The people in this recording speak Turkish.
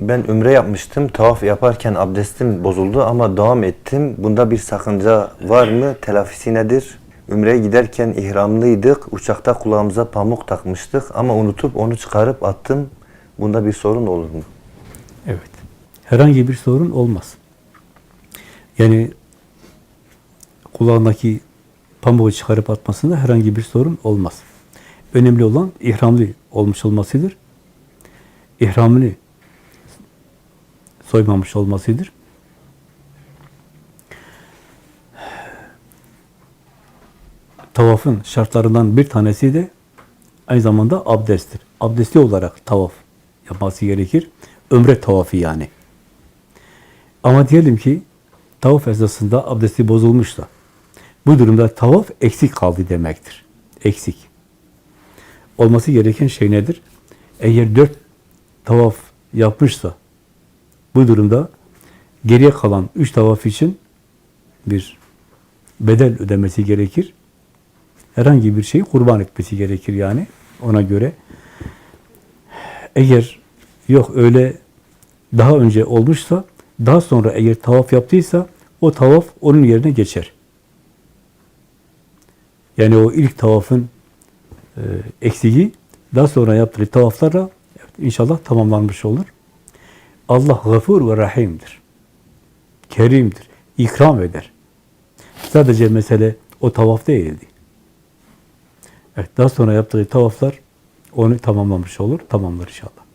Ben ümre yapmıştım. Tavaf yaparken abdestim bozuldu ama devam ettim. Bunda bir sakınca var mı? Telafisi nedir? Ümreye giderken ihramlıydık. Uçakta kulağımıza pamuk takmıştık ama unutup onu çıkarıp attım. Bunda bir sorun olur mu? Evet. Herhangi bir sorun olmaz. Yani kulağındaki pamuğu çıkarıp atmasında herhangi bir sorun olmaz. Önemli olan ihramlı olmuş olmasıdır. İhramını soymamış olmasıdır. Tavafın şartlarından bir tanesi de aynı zamanda abdesttir. Abdestli olarak tavaf yapması gerekir. Ömre tavafı yani. Ama diyelim ki tavaf esnasında abdesti bozulmuşsa bu durumda tavaf eksik kaldı demektir. Eksik. Olması gereken şey nedir? Eğer dört tavaf yapmışsa bu durumda geriye kalan üç tavaf için bir bedel ödemesi gerekir. Herhangi bir şeyi kurban etmesi gerekir yani ona göre. Eğer yok öyle daha önce olmuşsa daha sonra eğer tavaf yaptıysa o tavaf onun yerine geçer. Yani o ilk tavafın e, eksiği daha sonra yaptığı tavaflarla inşallah tamamlanmış olur. Allah gafur ve rahimdir. Kerimdir. ikram eder. Sadece mesele o tavaf değildi. Evet, daha sonra yaptığı tavaflar onu tamamlamış olur. Tamamlar inşallah.